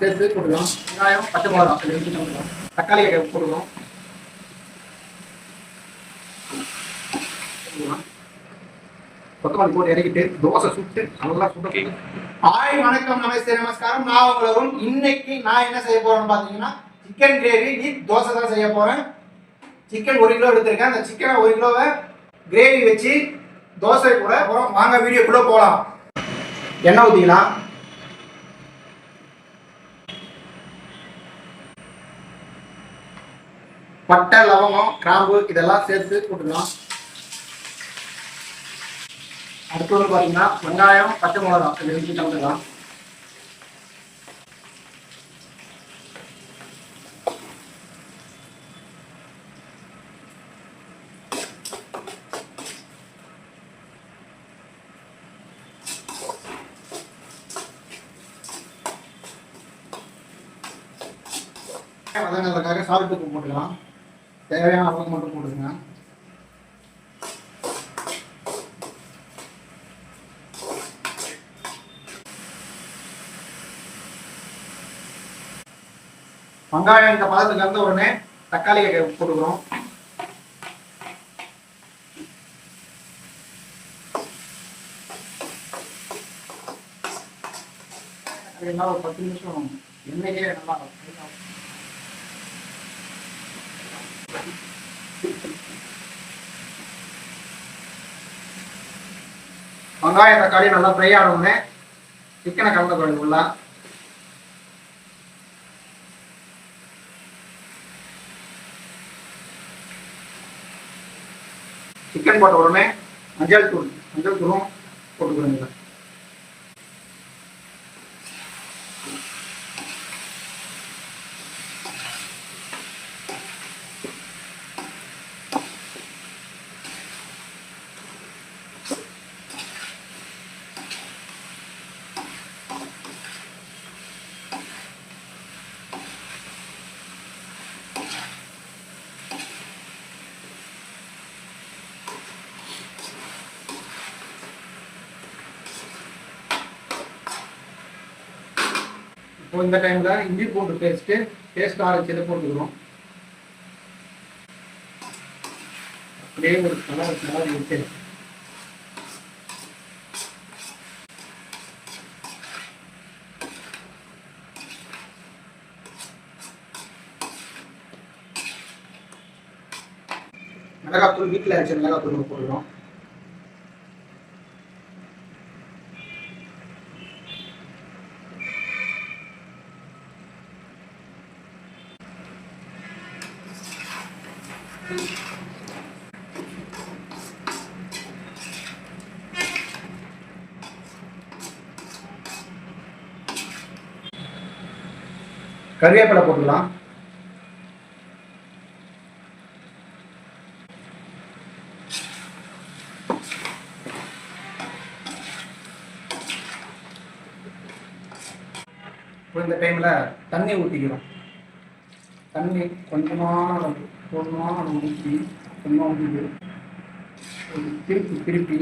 சேர்த்து போட்டுக்கலாம். வெங்காயம் பச்சை மிளகா இது ரெண்டு போட்டுக்கலாம். தக்காளியை போட்டுக்கலாம். போட்டுக்கலாம். கொத்தமல்லி போட்டு இறக்கிட்டு தோசை சுட்டு நல்லா சுட்டு ஹாய் வணக்கம். நமஸ்தே நமஸ்காரம். நான் உங்களும் இன்னைக்கு நான் என்ன செய்ய போறேன்னு பாத்தீங்கன்னா சிக்கன் கிரேவி வித் தோசை தான் செய்ய போறேன். சிக்கன் ஒரு கிலோ எடுத்திருக்கேன். அந்த சிக்கனை ஒரு கிலோவை கிரேவி வச்சு தோசை கூட வாங்க வீடியோக்குள்ள போலாம். எண்ணெய் ஊற்றிக்கலாம் பட்டை லவங்கம் கிராம்பு இதெல்லாம் சேர்த்து போட்டுக்கலாம். அடுத்து வந்து பார்த்தீங்கன்னா வெங்காயம் பச்சை மிளகா இது ரெண்டு கலந்துக்கலாம். வதங்கிறதுக்காக சாப்பிட்டு போட்டுக்கலாம். தேவையான அளவுக்கு மட்டும் போடுங்க வெங்காயம் இந்த பதத்துக்கு வந்த உடனே தக்காளியை போட்டுக்கிறோம். ஒரு பத்து நிமிஷம் எண்ணெயே நல்லா வெங்காயம் தக்காளி நல்லா ஃப்ரை ஆனவுடனே சிக்கனை கலந்து கொள்ளுங்க உள்ள. சிக்கன் போட்ட உடனே மஞ்சள் தூள் மஞ்சள் தூளும் போட்டுக்கிறோங்க இப்போ இந்த டைமில் இஞ்சி பூண்டு பேஸ்ட் பேஸ்ட் அரைச்சதை போட்டுக்கிறோம். அப்படியே ஒரு கலர் கலர் இருக்கு. மிளகாத்தூள் வீட்டில் அரைச்ச மிளகாத்தூள் போடுறோம் கருவேப்பிலை போட்டுக்கலாம். இந்த டைம்ல தண்ணி ஊற்றிக்கிறோம் தண்ணி கொஞ்சமான அளவு கொஞ்சமான அளவு ஊற்றி கொஞ்சமாக ஊற்றிட்டு திருப்பி திருப்பி.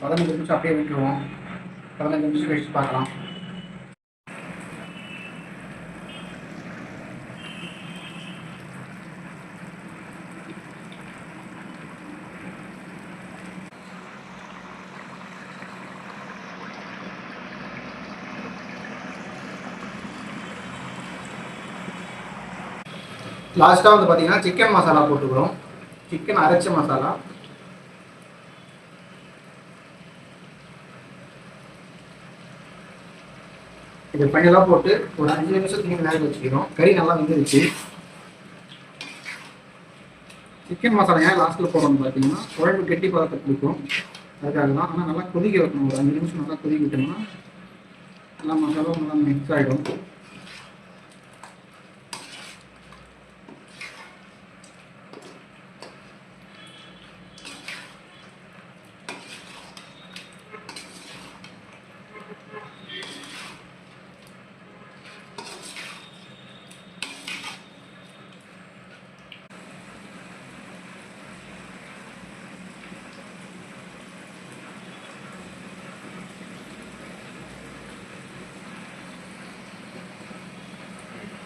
பதினஞ்சு நிமிஷம் அப்படியே விட்டுருவோம். பதினஞ்சு நிமிஷம் கழிச்சு பார்க்கலாம். லாஸ்ட்டாக வந்து பார்த்தீங்கன்னா சிக்கன் மசாலா போட்டுக்கிறோம். சிக்கன் அரைச்ச மசாலா இது பனியெல்லாம் போட்டு ஒரு அஞ்சு நிமிஷத்துக்கு நேரம் வச்சுக்கிறோம். கறி நல்லா வந்துருச்சு. சிக்கன் மசாலா ஏன் லாஸ்ட்டில் போடுறோம்னு பார்த்தீங்கன்னா குழம்பு கெட்டி பதத்தை பிடிக்கும் அதுக்காக தான். ஆனால் நல்லா கொதிக்க வைக்கணும். ஒரு அஞ்சு நிமிஷம் நல்லா கொதிக்க விட்டோம்னா நல்லா மசாலாவும் நல்லா மிக்ஸ் ஆகிடும்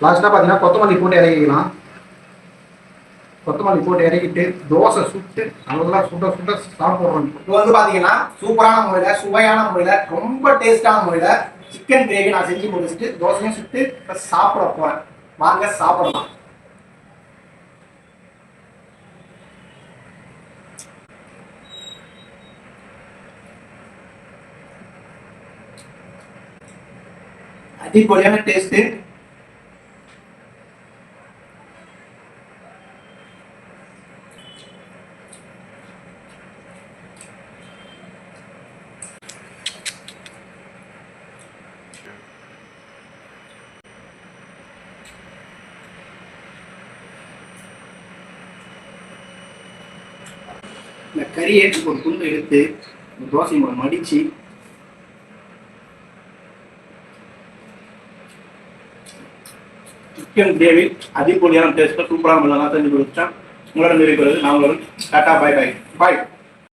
லாஸ்ட்டாக பார்த்தீங்கன்னா கொத்தமல்லி போட்டு இறக்கிக்கலாம் கொத்தமல்லி போட்டு இறக்கிட்டு தோசை சுட்டு நல்லா சுட சுட சாப்பிட்றோம். இது வந்து பார்த்தீங்கன்னா சூப்பரான முறையில் சுவையான முறையில் ரொம்ப டேஸ்டான முறையில் சிக்கன் கிரேவி நான் செஞ்சு முடிச்சுட்டு தோசையும் சுட்டு இப்போ சாப்பிட போகிறேன் வாங்க சாப்பிடலாம். அடிப்பொலியான டேஸ்ட்டு இந்த கறி கறியை ஒரு துண்டு எடுத்து இந்த தோசை மூலம் மடிச்சு சிக்கன் கிரேவி அதிகப்படியான டேஸ்ட்டில் சூப்பராக நல்லா செஞ்சு கொடுத்தேன் உங்களோட நிறைவு நான் உங்களுடன் டாட்டா பாய் பாய் பாய்